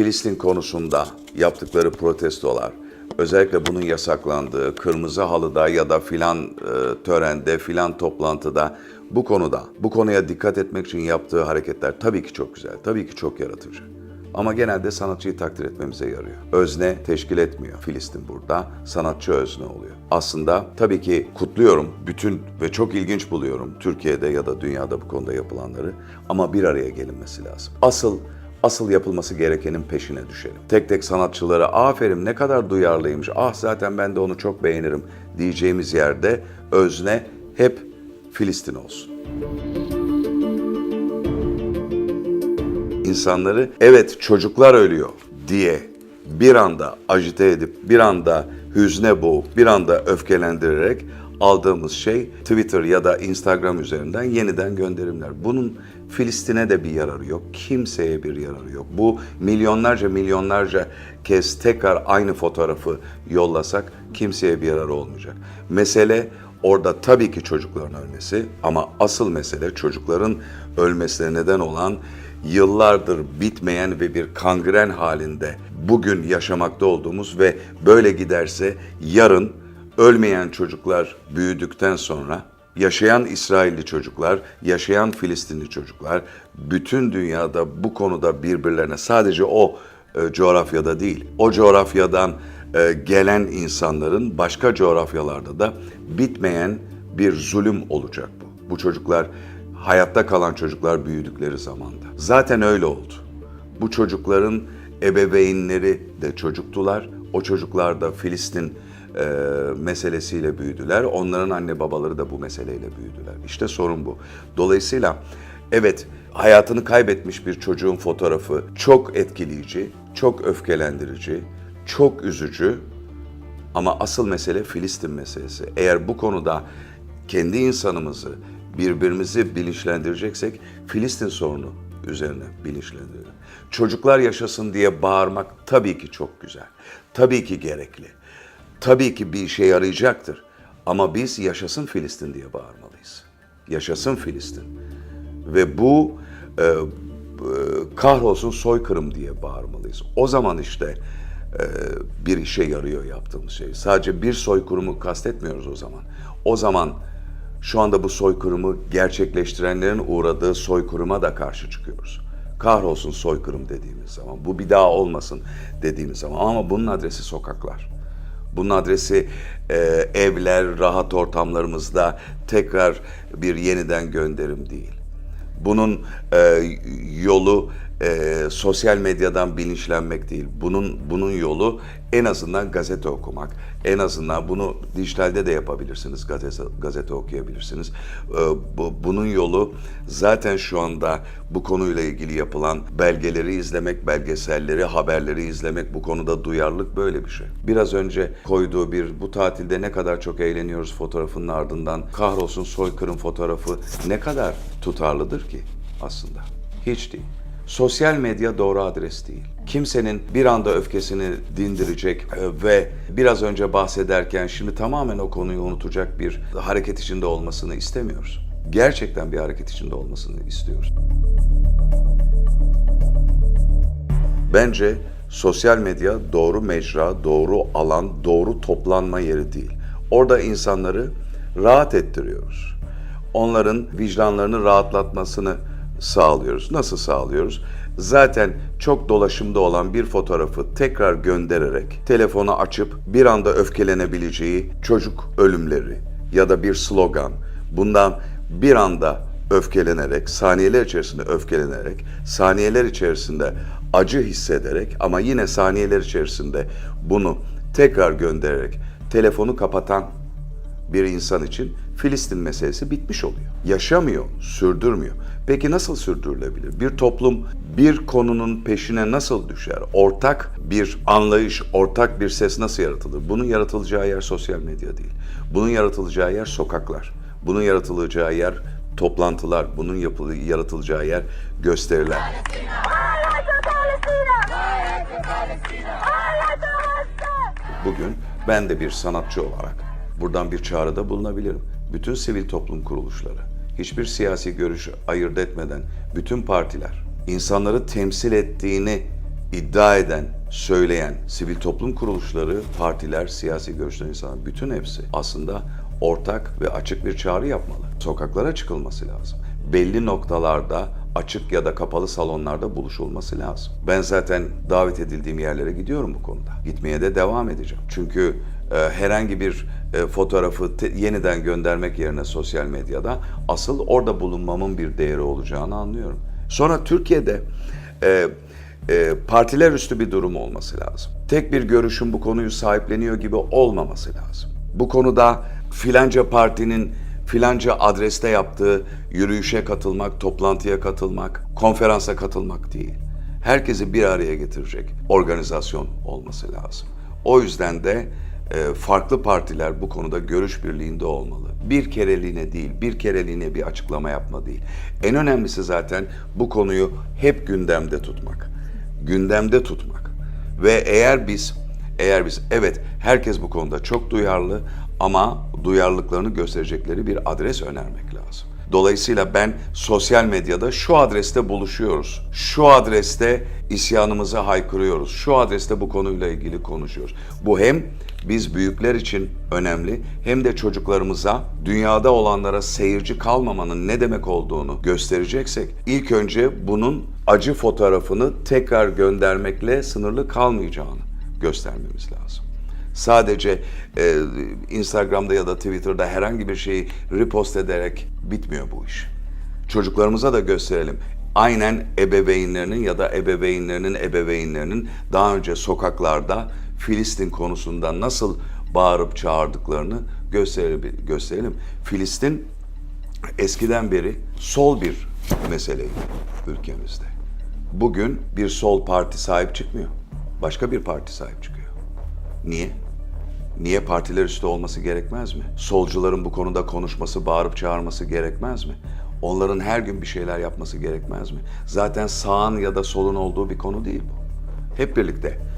Filistin konusunda yaptıkları protestolar, özellikle bunun yasaklandığı kırmızı halıda ya da filan e, törende, filan toplantıda bu konuda, bu konuya dikkat etmek için yaptığı hareketler tabii ki çok güzel, tabii ki çok yaratıcı. Ama genelde sanatçıyı takdir etmemize yarıyor. Özne teşkil etmiyor Filistin burada. Sanatçı özne oluyor. Aslında tabii ki kutluyorum bütün ve çok ilginç buluyorum Türkiye'de ya da dünyada bu konuda yapılanları. Ama bir araya gelinmesi lazım. Asıl asıl yapılması gerekenin peşine düşelim. Tek tek sanatçılara aferin ne kadar duyarlıymış. Ah zaten ben de onu çok beğenirim diyeceğimiz yerde özne hep Filistin olsun. insanları evet çocuklar ölüyor diye bir anda ajite edip bir anda hüzne boğup bir anda öfkelendirerek aldığımız şey Twitter ya da Instagram üzerinden yeniden gönderimler. Bunun Filistin'e de bir yararı yok. Kimseye bir yararı yok. Bu milyonlarca milyonlarca kez tekrar aynı fotoğrafı yollasak kimseye bir yararı olmayacak. Mesele Orada tabii ki çocukların ölmesi ama asıl mesele çocukların ölmesine neden olan yıllardır bitmeyen ve bir kangren halinde bugün yaşamakta olduğumuz ve böyle giderse yarın ölmeyen çocuklar büyüdükten sonra yaşayan İsrailli çocuklar, yaşayan Filistinli çocuklar bütün dünyada bu konuda birbirlerine sadece o e, coğrafyada değil, o coğrafyadan e, gelen insanların başka coğrafyalarda da bitmeyen bir zulüm olacak bu. Bu çocuklar hayatta kalan çocuklar büyüdükleri zamanda. Zaten öyle oldu. Bu çocukların ebeveynleri de çocuktular. O çocuklar da Filistin e, meselesiyle büyüdüler. Onların anne babaları da bu meseleyle büyüdüler. İşte sorun bu. Dolayısıyla evet hayatını kaybetmiş bir çocuğun fotoğrafı çok etkileyici, çok öfkelendirici, çok üzücü ama asıl mesele Filistin meselesi. Eğer bu konuda kendi insanımızı, birbirimizi bilinçlendireceksek Filistin sorunu üzerine bilinçlendirelim. Çocuklar yaşasın diye bağırmak tabii ki çok güzel. Tabii ki gerekli. Tabii ki bir işe yarayacaktır. Ama biz yaşasın Filistin diye bağırmalıyız. Yaşasın Filistin. Ve bu e, e, kahrolsun soykırım diye bağırmalıyız. O zaman işte e, bir işe yarıyor yaptığımız şey. Sadece bir soykırımı kastetmiyoruz o zaman. O zaman şu anda bu soykırımı gerçekleştirenlerin uğradığı soykırıma da karşı çıkıyoruz. Kahrolsun soykırım dediğimiz zaman, bu bir daha olmasın dediğimiz zaman ama bunun adresi sokaklar. Bunun adresi e, evler, rahat ortamlarımızda tekrar bir yeniden gönderim değil. Bunun e, yolu e, sosyal medyadan bilinçlenmek değil. Bunun bunun yolu en azından gazete okumak. En azından bunu dijitalde de yapabilirsiniz. Gazete, gazete okuyabilirsiniz. E, bu, bunun yolu zaten şu anda bu konuyla ilgili yapılan belgeleri izlemek, belgeselleri, haberleri izlemek. Bu konuda duyarlılık böyle bir şey. Biraz önce koyduğu bir bu tatilde ne kadar çok eğleniyoruz fotoğrafının ardından kahrolsun soykırım fotoğrafı ne kadar tutarlıdır ki aslında? Hiç değil. Sosyal medya doğru adres değil. Kimsenin bir anda öfkesini dindirecek e, ve biraz önce bahsederken şimdi tamamen o konuyu unutacak bir hareket içinde olmasını istemiyoruz. Gerçekten bir hareket içinde olmasını istiyoruz. Bence sosyal medya doğru mecra, doğru alan, doğru toplanma yeri değil. Orada insanları rahat ettiriyoruz. Onların vicdanlarını rahatlatmasını sağlıyoruz. Nasıl sağlıyoruz? Zaten çok dolaşımda olan bir fotoğrafı tekrar göndererek telefonu açıp bir anda öfkelenebileceği çocuk ölümleri ya da bir slogan bundan bir anda öfkelenerek, saniyeler içerisinde öfkelenerek, saniyeler içerisinde acı hissederek ama yine saniyeler içerisinde bunu tekrar göndererek telefonu kapatan bir insan için Filistin meselesi bitmiş oluyor. Yaşamıyor, sürdürmüyor. Peki nasıl sürdürülebilir? Bir toplum bir konunun peşine nasıl düşer? Ortak bir anlayış, ortak bir ses nasıl yaratılır? Bunun yaratılacağı yer sosyal medya değil. Bunun yaratılacağı yer sokaklar. Bunun yaratılacağı yer toplantılar. Bunun yapılı, yaratılacağı yer gösteriler. Bugün ben de bir sanatçı olarak buradan bir çağrıda bulunabilirim. Bütün sivil toplum kuruluşları, hiçbir siyasi görüş ayırt etmeden bütün partiler insanları temsil ettiğini iddia eden, söyleyen sivil toplum kuruluşları, partiler, siyasi görüşten insanlar bütün hepsi aslında ortak ve açık bir çağrı yapmalı. Sokaklara çıkılması lazım. Belli noktalarda açık ya da kapalı salonlarda buluşulması lazım. Ben zaten davet edildiğim yerlere gidiyorum bu konuda. Gitmeye de devam edeceğim. Çünkü herhangi bir e, fotoğrafı yeniden göndermek yerine sosyal medyada asıl orada bulunmamın bir değeri olacağını anlıyorum. Sonra Türkiye'de e, e, partiler üstü bir durum olması lazım. Tek bir görüşün bu konuyu sahipleniyor gibi olmaması lazım. Bu konuda filanca partinin filanca adreste yaptığı yürüyüşe katılmak, toplantıya katılmak, konferansa katılmak değil. Herkesi bir araya getirecek organizasyon olması lazım. O yüzden de e, farklı partiler bu konuda görüş birliğinde olmalı. Bir kereliğine değil, bir kereliğine bir açıklama yapma değil. En önemlisi zaten bu konuyu hep gündemde tutmak. Gündemde tutmak. Ve eğer biz eğer biz evet herkes bu konuda çok duyarlı ama duyarlılıklarını gösterecekleri bir adres önermek lazım. Dolayısıyla ben sosyal medyada şu adreste buluşuyoruz. Şu adreste isyanımızı haykırıyoruz. Şu adreste bu konuyla ilgili konuşuyoruz. Bu hem biz büyükler için önemli hem de çocuklarımıza dünyada olanlara seyirci kalmamanın ne demek olduğunu göstereceksek ilk önce bunun acı fotoğrafını tekrar göndermekle sınırlı kalmayacağını göstermemiz lazım. Sadece e, Instagram'da ya da Twitter'da herhangi bir şeyi repost ederek bitmiyor bu iş. Çocuklarımıza da gösterelim. Aynen ebeveynlerinin ya da ebeveynlerinin ebeveynlerinin daha önce sokaklarda Filistin konusunda nasıl bağırıp çağırdıklarını gösterelim. Filistin eskiden beri sol bir meseleydi ülkemizde. Bugün bir sol parti sahip çıkmıyor. Başka bir parti sahip çıkıyor. Niye? Niye partiler üstü olması gerekmez mi? Solcuların bu konuda konuşması, bağırıp çağırması gerekmez mi? Onların her gün bir şeyler yapması gerekmez mi? Zaten sağın ya da solun olduğu bir konu değil bu. Hep birlikte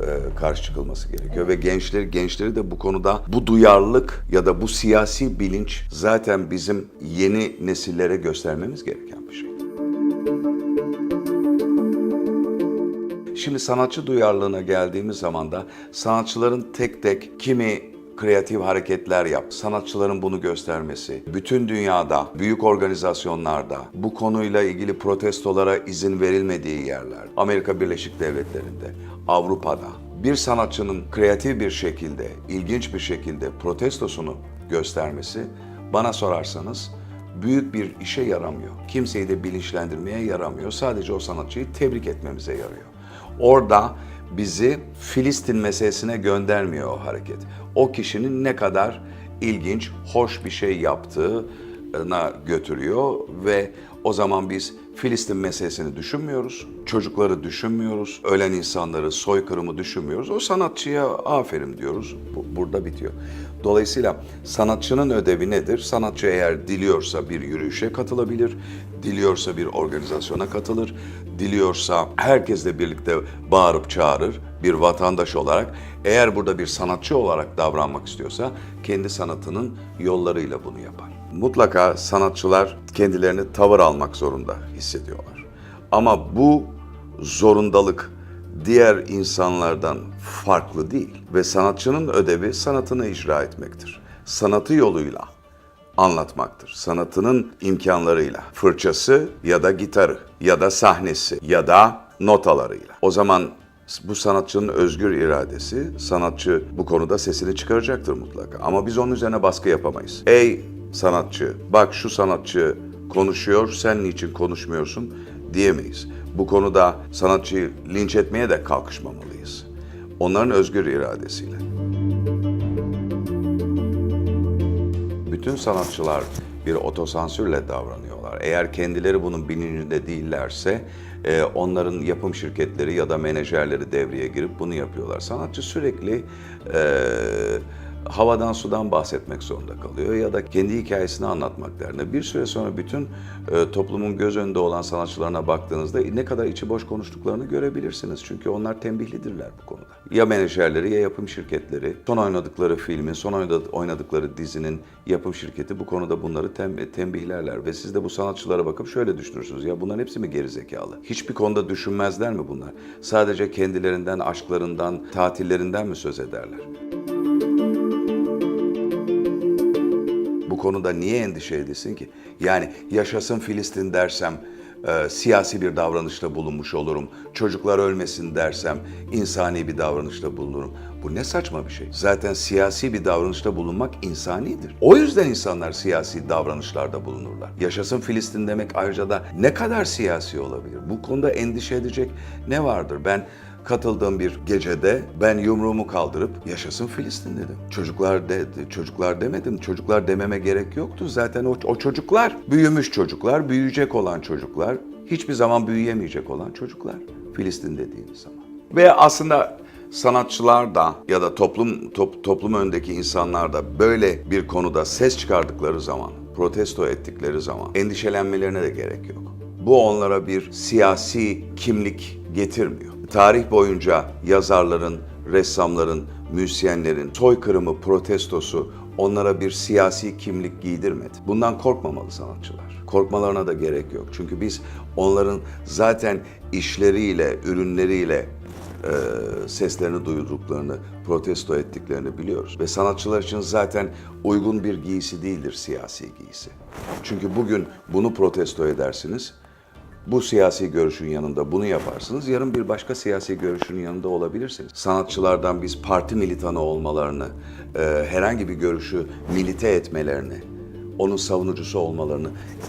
e, karşı çıkılması gerekiyor ve gençleri gençleri de bu konuda bu duyarlılık ya da bu siyasi bilinç zaten bizim yeni nesillere göstermemiz gereken bir şey. Şimdi sanatçı duyarlılığına geldiğimiz zaman da sanatçıların tek tek kimi kreatif hareketler yap, sanatçıların bunu göstermesi, bütün dünyada, büyük organizasyonlarda, bu konuyla ilgili protestolara izin verilmediği yerler, Amerika Birleşik Devletleri'nde, Avrupa'da, bir sanatçının kreatif bir şekilde, ilginç bir şekilde protestosunu göstermesi, bana sorarsanız büyük bir işe yaramıyor. Kimseyi de bilinçlendirmeye yaramıyor. Sadece o sanatçıyı tebrik etmemize yarıyor. Orada bizi Filistin meselesine göndermiyor o hareket. O kişinin ne kadar ilginç, hoş bir şey yaptığına götürüyor ve o zaman biz Filistin meselesini düşünmüyoruz, çocukları düşünmüyoruz, ölen insanları, soykırımı düşünmüyoruz. O sanatçıya aferin diyoruz. Bu, burada bitiyor. Dolayısıyla sanatçının ödevi nedir? Sanatçı eğer diliyorsa bir yürüyüşe katılabilir, diliyorsa bir organizasyona katılır, diliyorsa herkesle birlikte bağırıp çağırır bir vatandaş olarak. Eğer burada bir sanatçı olarak davranmak istiyorsa kendi sanatının yollarıyla bunu yapar. Mutlaka sanatçılar kendilerini tavır almak zorunda hissediyorlar. Ama bu zorundalık diğer insanlardan farklı değil ve sanatçının ödevi sanatını icra etmektir. Sanatı yoluyla anlatmaktır. Sanatının imkanlarıyla, fırçası ya da gitarı ya da sahnesi ya da notalarıyla. O zaman bu sanatçının özgür iradesi, sanatçı bu konuda sesini çıkaracaktır mutlaka. Ama biz onun üzerine baskı yapamayız. Ey sanatçı, bak şu sanatçı konuşuyor, sen niçin konuşmuyorsun diyemeyiz. Bu konuda sanatçıyı linç etmeye de kalkışmamalıyız. Onların özgür iradesiyle. Bütün sanatçılar bir otosansürle davranıyorlar. Eğer kendileri bunun bilincinde değillerse e, onların yapım şirketleri ya da menajerleri devreye girip bunu yapıyorlar. Sanatçı sürekli e, havadan sudan bahsetmek zorunda kalıyor ya da kendi hikayesini anlatmak derdinde. Bir süre sonra bütün e, toplumun göz önünde olan sanatçılarına baktığınızda ne kadar içi boş konuştuklarını görebilirsiniz. Çünkü onlar tembihlidirler bu konuda. Ya menajerleri ya yapım şirketleri. Son oynadıkları filmin, son oynadı- oynadıkları dizinin yapım şirketi bu konuda bunları tem- tembihlerler. Ve siz de bu sanatçılara bakıp şöyle düşünürsünüz. Ya bunların hepsi mi gerizekalı? Hiçbir konuda düşünmezler mi bunlar? Sadece kendilerinden, aşklarından, tatillerinden mi söz ederler? Konuda niye endişe edesin ki? Yani yaşasın Filistin dersem e, siyasi bir davranışta bulunmuş olurum. Çocuklar ölmesin dersem insani bir davranışta bulunurum. Bu ne saçma bir şey. Zaten siyasi bir davranışta bulunmak insanidir. O yüzden insanlar siyasi davranışlarda bulunurlar. Yaşasın Filistin demek ayrıca da ne kadar siyasi olabilir? Bu konuda endişe edecek ne vardır? Ben katıldığım bir gecede ben yumruğumu kaldırıp yaşasın Filistin dedim. Çocuklar de, çocuklar demedim. Çocuklar dememe gerek yoktu. Zaten o, o çocuklar büyümüş çocuklar, büyüyecek olan çocuklar, hiçbir zaman büyüyemeyecek olan çocuklar. Filistin dediğiniz zaman. Ve aslında sanatçılar da ya da toplum top, toplum önündeki insanlar da böyle bir konuda ses çıkardıkları zaman, protesto ettikleri zaman endişelenmelerine de gerek yok. Bu onlara bir siyasi kimlik getirmiyor. Tarih boyunca yazarların, ressamların, müzisyenlerin soykırımı, protestosu onlara bir siyasi kimlik giydirmedi. Bundan korkmamalı sanatçılar. Korkmalarına da gerek yok. Çünkü biz onların zaten işleriyle, ürünleriyle e, seslerini duyduklarını, protesto ettiklerini biliyoruz. Ve sanatçılar için zaten uygun bir giysi değildir siyasi giysi. Çünkü bugün bunu protesto edersiniz, bu siyasi görüşün yanında bunu yaparsınız, yarın bir başka siyasi görüşün yanında olabilirsiniz. Sanatçılardan biz parti militanı olmalarını, e, herhangi bir görüşü milite etmelerini, onun savunucusu olmalarını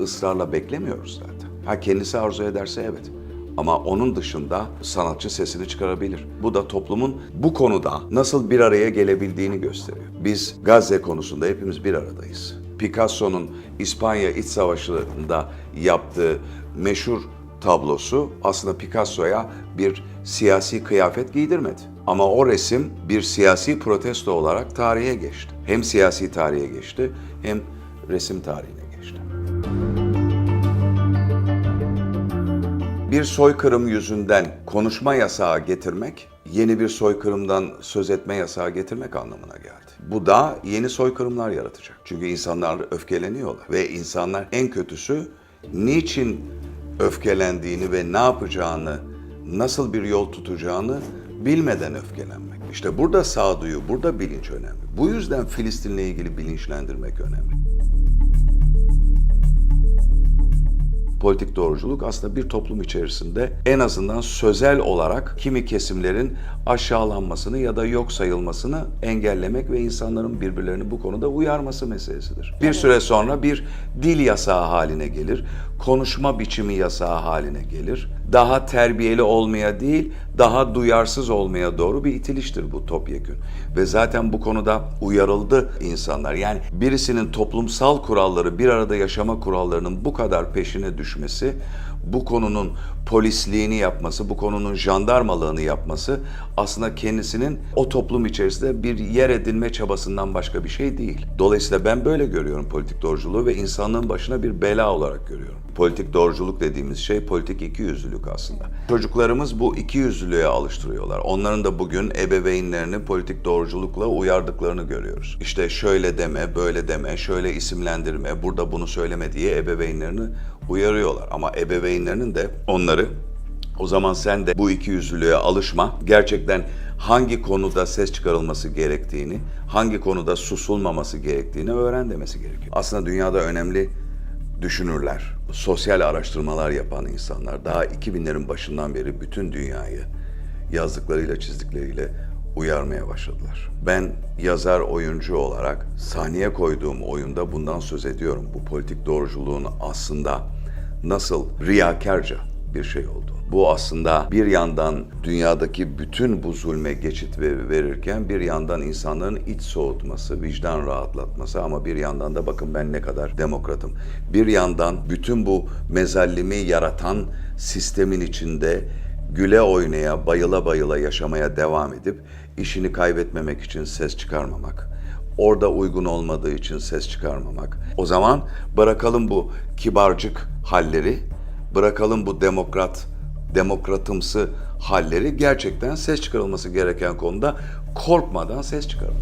ısrarla beklemiyoruz zaten. Ha kendisi arzu ederse evet. Ama onun dışında sanatçı sesini çıkarabilir. Bu da toplumun bu konuda nasıl bir araya gelebildiğini gösteriyor. Biz Gazze konusunda hepimiz bir aradayız. Picasso'nun İspanya İç Savaşı'nda yaptığı meşhur tablosu aslında Picasso'ya bir siyasi kıyafet giydirmedi. Ama o resim bir siyasi protesto olarak tarihe geçti. Hem siyasi tarihe geçti hem resim tarihine geçti. Bir soykırım yüzünden konuşma yasağı getirmek, yeni bir soykırımdan söz etme yasağı getirmek anlamına geldi. Bu da yeni soykırımlar yaratacak. Çünkü insanlar öfkeleniyorlar ve insanlar en kötüsü niçin öfkelendiğini ve ne yapacağını, nasıl bir yol tutacağını bilmeden öfkelenmek. İşte burada sağduyu, burada bilinç önemli. Bu yüzden Filistin'le ilgili bilinçlendirmek önemli. Politik doğruculuk aslında bir toplum içerisinde en azından sözel olarak kimi kesimlerin aşağılanmasını ya da yok sayılmasını engellemek ve insanların birbirlerini bu konuda uyarması meselesidir. Bir süre sonra bir dil yasağı haline gelir, konuşma biçimi yasağı haline gelir. Daha terbiyeli olmaya değil, daha duyarsız olmaya doğru bir itiliştir bu topyekün. Ve zaten bu konuda uyarıldı insanlar. Yani birisinin toplumsal kuralları, bir arada yaşama kurallarının bu kadar peşine düşmesi, bu konunun polisliğini yapması, bu konunun jandarmalığını yapması aslında kendisinin o toplum içerisinde bir yer edinme çabasından başka bir şey değil. Dolayısıyla ben böyle görüyorum politik doğruculuğu ve insanlığın başına bir bela olarak görüyorum. Politik doğruculuk dediğimiz şey politik ikiyüzlülük aslında. Çocuklarımız bu ikiyüzlülüğe alıştırıyorlar. Onların da bugün ebeveynlerini politik doğruculukla uyardıklarını görüyoruz. İşte şöyle deme, böyle deme, şöyle isimlendirme, burada bunu söyleme diye ebeveynlerini uyarıyorlar. Ama ebeveynlerinin de onları o zaman sen de bu ikiyüzlülüğe alışma. Gerçekten hangi konuda ses çıkarılması gerektiğini, hangi konuda susulmaması gerektiğini öğren demesi gerekiyor. Aslında dünyada önemli düşünürler, sosyal araştırmalar yapan insanlar daha 2000'lerin başından beri bütün dünyayı yazdıklarıyla çizdikleriyle uyarmaya başladılar. Ben yazar oyuncu olarak sahneye koyduğum oyunda bundan söz ediyorum. Bu politik doğruculuğun aslında nasıl riyakarca bir şey oldu. Bu aslında bir yandan dünyadaki bütün bu zulme geçit ve- verirken bir yandan insanların iç soğutması, vicdan rahatlatması ama bir yandan da bakın ben ne kadar demokratım. Bir yandan bütün bu mezallimi yaratan sistemin içinde güle oynaya, bayıla bayıla yaşamaya devam edip işini kaybetmemek için ses çıkarmamak. Orada uygun olmadığı için ses çıkarmamak. O zaman bırakalım bu kibarcık halleri, bırakalım bu demokrat demokratımsı halleri gerçekten ses çıkarılması gereken konuda korkmadan ses çıkarın.